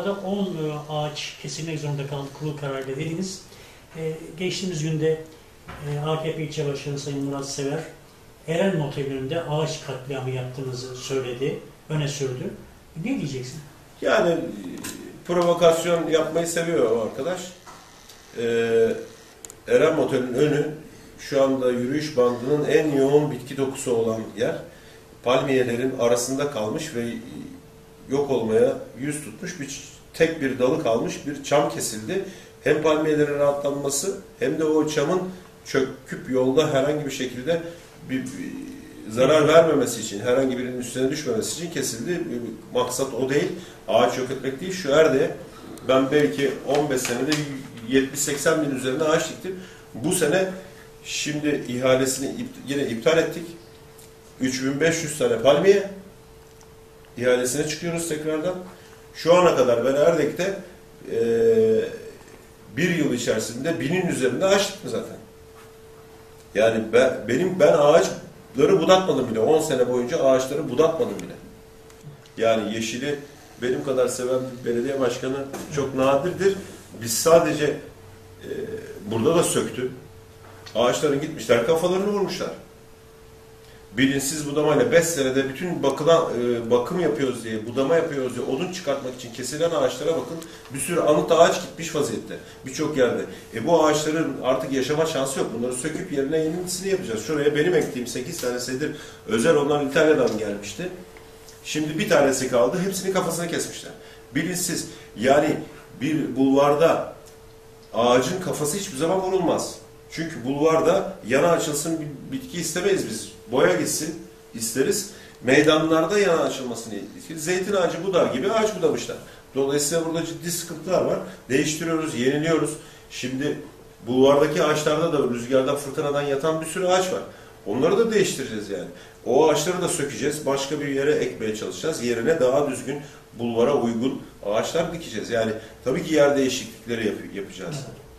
arada 10 ağaç kesilmek zorunda kaldı kurul kararıyla dediniz. E, geçtiğimiz günde e, AKP ilçe başkanı Sayın Murat Sever Eren Motel'inde ağaç katliamı yaptığınızı söyledi, öne sürdü. Ne diyeceksin? Yani e, provokasyon yapmayı seviyor o arkadaş. Ee, Eren Motel'in önü şu anda yürüyüş bandının en yoğun bitki dokusu olan yer. Palmiyelerin arasında kalmış ve yok olmaya yüz tutmuş bir tek bir dalı kalmış bir çam kesildi. Hem palmiyelerin rahatlanması hem de o çamın çöküp yolda herhangi bir şekilde bir, bir zarar vermemesi için, herhangi birinin üstüne düşmemesi için kesildi. Maksat o değil. Ağaç yok etmek değil. Şu erde ben belki 15 senede 70-80 bin üzerinde ağaç diktim. Bu sene şimdi ihalesini yine iptal ettik. 3500 tane palmiye ihalesine çıkıyoruz tekrardan. Şu ana kadar ben Erdek'te e, bir yıl içerisinde binin üzerinde ağaç diktim zaten. Yani ben, benim ben ağaçları budatmadım bile. 10 sene boyunca ağaçları budatmadım bile. Yani yeşili benim kadar seven bir belediye başkanı çok nadirdir. Biz sadece e, burada da söktü. Ağaçların gitmişler, kafalarını vurmuşlar. Bilinçsiz budamayla 5 senede bütün bakılan, e, bakım yapıyoruz diye, budama yapıyoruz diye odun çıkartmak için kesilen ağaçlara bakın. Bir sürü anıt ağaç gitmiş vaziyette birçok yerde. E bu ağaçların artık yaşama şansı yok. Bunları söküp yerine yenisini yapacağız. Şuraya benim ektiğim 8 tane sedir özel onlar İtalya'dan gelmişti. Şimdi bir tanesi kaldı. Hepsini kafasına kesmişler. Bilinçsiz. Yani bir bulvarda ağacın kafası hiçbir zaman vurulmaz. Çünkü bulvarda yana açılsın bir bitki istemeyiz biz. Boya gitsin isteriz. Meydanlarda yana açılmasını isteriz. Zeytin ağacı budar gibi ağaç budamışlar. Dolayısıyla burada ciddi sıkıntılar var. Değiştiriyoruz, yeniliyoruz. Şimdi bulvardaki ağaçlarda da rüzgardan, fırtınadan yatan bir sürü ağaç var. Onları da değiştireceğiz yani. O ağaçları da sökeceğiz. Başka bir yere ekmeye çalışacağız. Yerine daha düzgün, bulvara uygun ağaçlar dikeceğiz. Yani tabii ki yer değişiklikleri yap yapacağız. Evet.